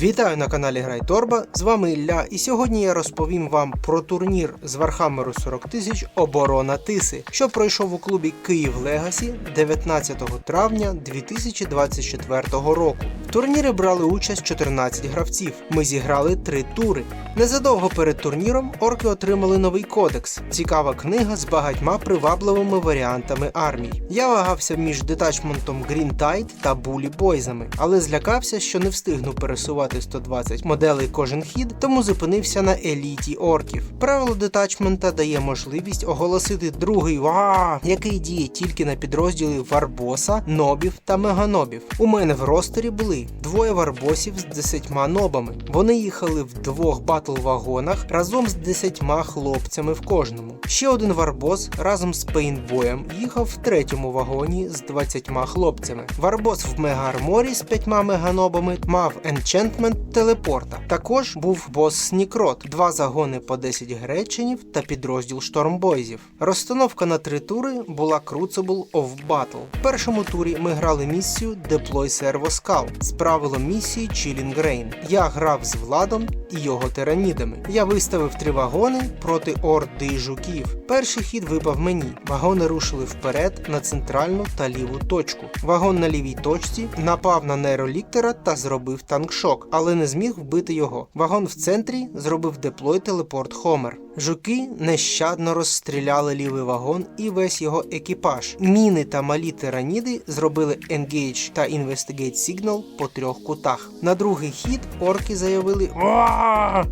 Вітаю на каналі Грай Торба. З вами Ілля, і сьогодні я розповім вам про турнір з Вархаммеру 40 тисяч Оборона Тиси, що пройшов у клубі Київ Легасі 19 травня 2024 року. В турнірі брали участь 14 гравців. Ми зіграли три тури. Незадовго перед турніром орки отримали новий кодекс. Цікава книга з багатьма привабливими варіантами армій. Я вагався між детачментом Green Tide та Bully Бойзами, але злякався, що не встигну пересувати 120 моделей кожен хід, тому зупинився на еліті орків. Правило детачмента дає можливість оголосити другий ва, який діє тільки на підрозділи Варбоса, нобів та меганобів. У мене в ростері були двоє варбосів з десятьма нобами. Вони їхали в двох батл-вагонах разом з десятьма хлопцями в кожному. Ще один варбос разом з пейнтбоєм їхав в третьому вагоні з 20 хлопцями. Варбос в мега-арморі з п'ятьма меганобами мав енчантмент телепорта. Також був бос Снікрот, два загони по 10 греченів та підрозділ штормбойзів. Розстановка на три тури була Crucible of Battle. В першому турі ми грали місію Deploy Servo Scout з правилом місії Chilling Rain. Я грав з Владом і його тиранідами. Я виставив три вагони проти орди жуків. Перший хід випав мені. Вагони рушили вперед на центральну та ліву точку. Вагон на лівій точці напав на нейроліктера та зробив танкшок, але не зміг вбити його. Вагон в центрі зробив деплой телепорт Хомер. Жуки нещадно розстріляли лівий вагон і весь його екіпаж. Міни та малі тираніди зробили Engage та Investigate Signal по трьох кутах. На другий хід орки заявили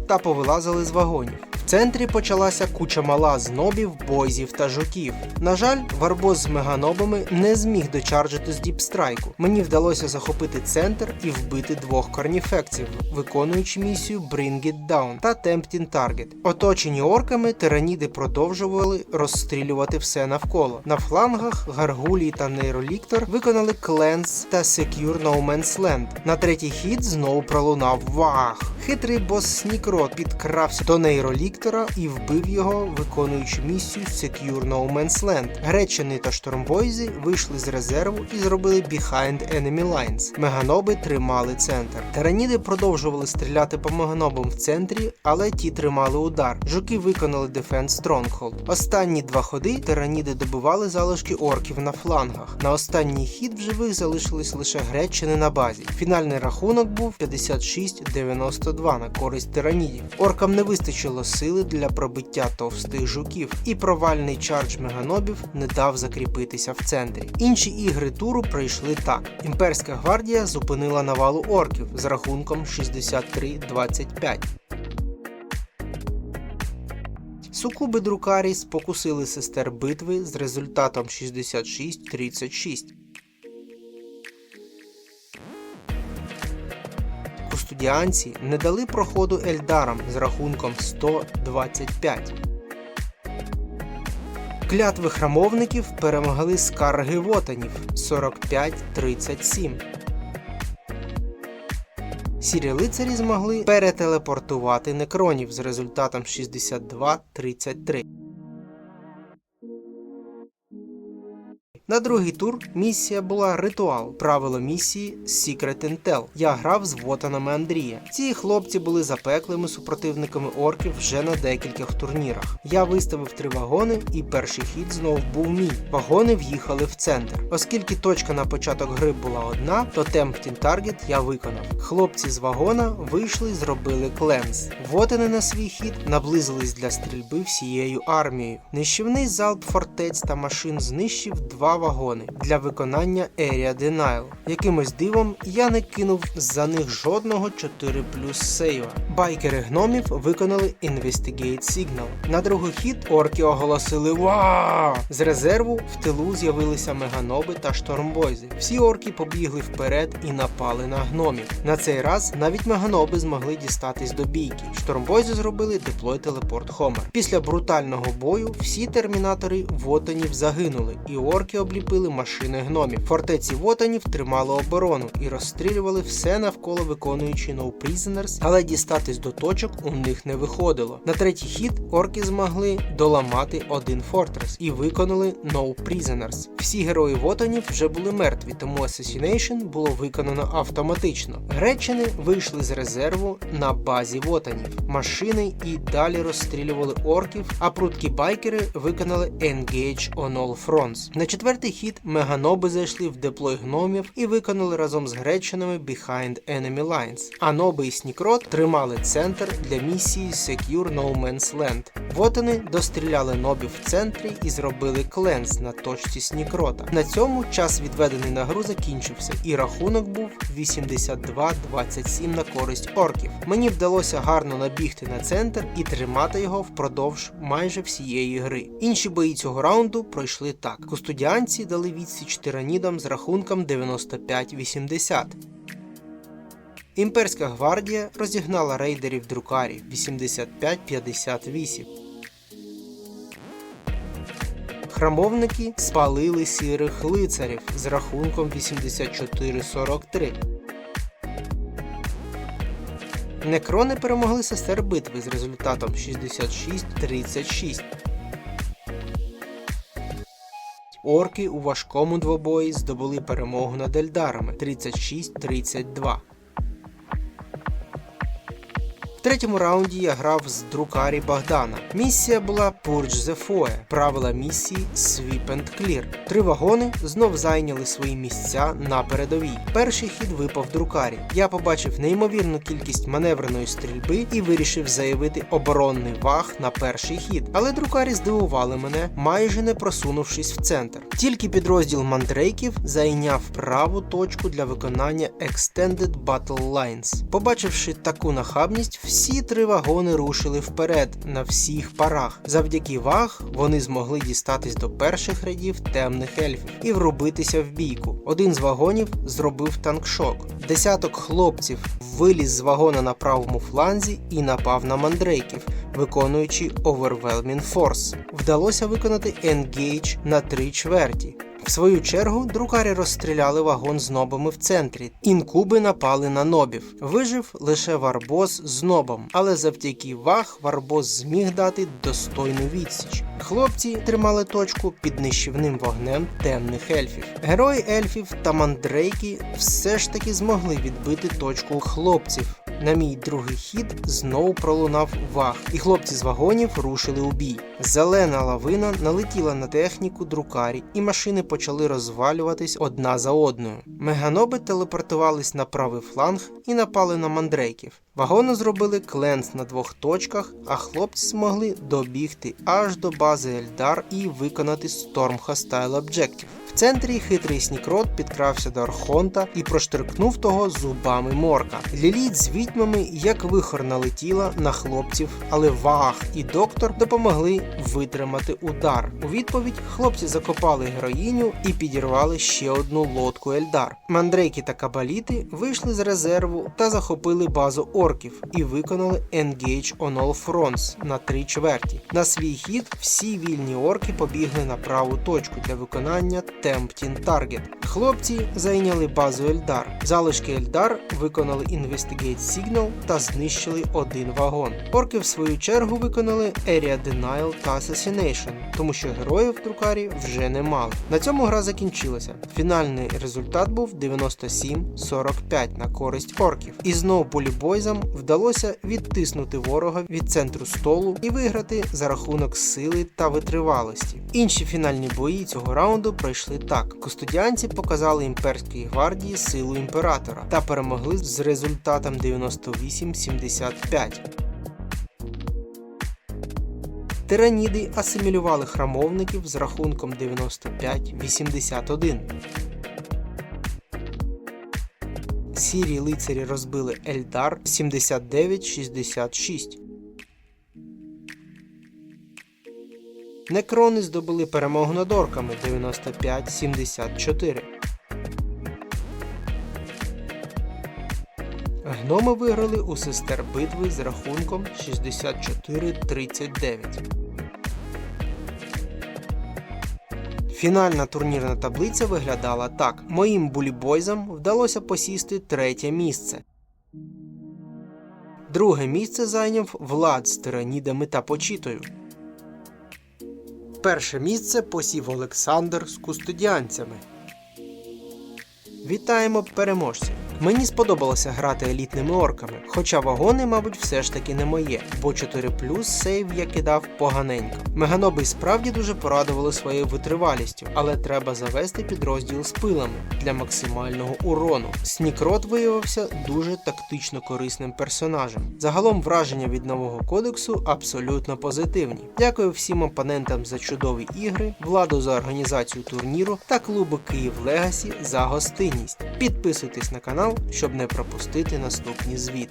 та повилазили з вагонів. Центрі почалася куча мала з нобів, бойзів та жуків. На жаль, Варбоз з меганобами не зміг дочарджити з діпстрайку. Мені вдалося захопити центр і вбити двох корніфекців, виконуючи місію Bring It Down та Tempting Target. Оточені орками тираніди продовжували розстрілювати все навколо. На флангах Гаргулій та Нейроліктор виконали Cleanse та Secure No Man's Land. На третій хід знову пролунав вах. Хитрий бос Снікрот підкрався до нейроліктора і вбив його, виконуючи місію Secure No Man's Land. Гречани та штормбойзи вийшли з резерву і зробили Behind Enemy Lines. Меганоби тримали центр. Тараніди продовжували стріляти по меганобам в центрі, але ті тримали удар. Жуки виконали Defense Stronghold. Останні два ходи тираніди добивали залишки орків на флангах. На останній хід в живих залишились лише гречани на базі. Фінальний рахунок був 56-92 на користь тиранідів. Оркам не вистачило сили для пробиття товстих жуків, і провальний чардж меганобів не дав закріпитися в центрі. Інші ігри туру пройшли так: імперська гвардія зупинила навалу орків з рахунком 63-25. Сукуби Друкарі спокусили сестер битви з результатом 66-36. Кустудіанці не дали проходу Ельдарам з рахунком 125. Клятви храмовників перемогли скарги вотанів 45-37. Сірі лицарі змогли перетелепортувати некронів з результатом 62-33. На другий тур місія була ритуал. Правило місії Secret Intel. Я грав з вотанами Андрія. Ці хлопці були запеклими супротивниками орків вже на декількох турнірах. Я виставив три вагони, і перший хід знов був мій. Вагони в'їхали в центр. Оскільки точка на початок гри була одна, то Tempting Target я виконав. Хлопці з вагона вийшли і зробили кленз. Вотани на свій хід наблизились для стрільби всією армією. Нищівний залп фортець та машин знищив два вагони для виконання Area Denial. Якимось дивом я не кинув за них жодного 4 плюс сейва. Байкери гномів виконали Investigate Signal. На другий хід орки оголосили Ва! З резерву в тилу з'явилися меганоби та штормбойзи. Всі орки побігли вперед і напали на гномів. На цей раз навіть меганоби змогли дістатись до бійки. Штормбойзи зробили деплой телепорт Хомер. Після брутального бою всі термінатори вотанів загинули, і орки обліпили машини гномів. Фортеці вотанів тримали оборону і розстрілювали все навколо виконуючи No Prisoners, але дістатись до точок у них не виходило. На третій хід орки змогли доламати один фортрес і виконали No Prisoners. Всі герої вотанів вже були мертві, тому Assassination було виконано автоматично. Гречани вийшли з резерву на базі вотанів. Машини і далі розстрілювали орків, а прудкі байкери виконали Engage on All Fronts. На четвертий хід меганоби зайшли в деплой гномів і виконали разом з гречанами Behind Enemy Lines. А ноби і Снікрот тримали центр для місії Secure No Man's Land. Вотани достріляли нобів в центрі і зробили кленс на точці Снікрота. На цьому час відведений на гру закінчився, і рахунок був 82-27 на користь орків. Мені вдалося гарно набігти на центр і тримати його впродовж майже всієї гри. Інші бої цього раунду пройшли так: кустудіанці дали відсіч тиранідам з рахунком 95-80. Імперська гвардія розігнала рейдерів друкарів 85-58. Храмовники спалили сірих лицарів з рахунком 84-43. Некрони перемогли сестер битви з результатом 66-36. Орки у важкому двобої здобули перемогу над Ельдарами 36-32. Третьому раунді я грав з друкарі Богдана. Місія була Purge the Foe. Правила місії Sweep and Clear. Три вагони знов зайняли свої місця на передовій. Перший хід випав друкарі. Я побачив неймовірну кількість маневреної стрільби і вирішив заявити оборонний ваг на перший хід. Але друкарі здивували мене, майже не просунувшись в центр. Тільки підрозділ мандрейків зайняв праву точку для виконання Extended Battle Lines. Побачивши таку нахабність, всі три вагони рушили вперед на всіх парах. Завдяки ваг вони змогли дістатись до перших рядів темних ельфів і врубитися в бійку. Один з вагонів зробив танкшок. Десяток хлопців виліз з вагона на правому фланзі і напав на мандрейків, виконуючи Overwhelming Force. Вдалося виконати енгейдж на три чверті. В свою чергу друкарі розстріляли вагон з нобами в центрі. Інкуби напали на нобів. Вижив лише Варбоз з нобом, але завдяки ваг Варбоз зміг дати достойну відсіч. Хлопці тримали точку під нищівним вогнем темних ельфів. Герої ельфів та мандрейки все ж таки змогли відбити точку хлопців. На мій другий хід знову пролунав ваг, і хлопці з вагонів рушили у бій. Зелена лавина налетіла на техніку друкарі, і машини почали розвалюватись одна за одною. Меганоби телепортувались на правий фланг і напали на мандрейків. Вагони зробили кленс на двох точках, а хлопці змогли добігти аж до бази Ельдар і виконати Storm Hostile Objective. В центрі хитрий снікрот підкрався до Архонта і проштрикнув того зубами морка. Ліліт з відьмами як вихор налетіла на хлопців, але Ваг і доктор допомогли витримати удар. У відповідь хлопці закопали героїню і підірвали ще одну лодку Ельдар. Мандрейки та кабаліти вийшли з резерву та захопили базу орків і виконали Engage on All Fronts на три чверті. На свій хід всі вільні орки побігли на праву точку для виконання Tempting Target. Хлопці зайняли базу Ельдар. Залишки Ельдар виконали Investigate Signal та знищили один вагон. Орки в свою чергу виконали Area Denial та Assassination, тому що героїв в друкарі вже не мали. На цьому гра закінчилася. Фінальний результат був 97-45 на користь орків. І знову полібойзам вдалося відтиснути ворога від центру столу і виграти за рахунок сили та витривалості. Інші фінальні бої цього раунду пройшли так: костудіанці показали імперській гвардії силу імператора та перемогли з результатом 98-75. Тираніди асимілювали храмовників з рахунком 95-81. Сірі лицарі розбили Ельдар 79-66. Некрони здобули перемогу над орками 95-74. Гноми виграли у сестер битви з рахунком 64-39. Фінальна турнірна таблиця виглядала так: моїм булібойзам вдалося посісти третє місце. Друге місце зайняв Влад з тиранідами та почітою. Перше місце посів Олександр з кустодіанцями. Вітаємо переможців! Мені сподобалося грати елітними орками, хоча вагони, мабуть, все ж таки не моє, бо 4 сейв я кидав поганенько. Меганоби справді дуже порадували своєю витривалістю, але треба завести підрозділ з пилами для максимального урону. Снікрот виявився дуже тактично корисним персонажем. Загалом враження від нового кодексу абсолютно позитивні. Дякую всім опонентам за чудові ігри, владу за організацію турніру та клубу Київ Легасі за гостинність. Підписуйтесь на канал, щоб не пропустити наступні звіти.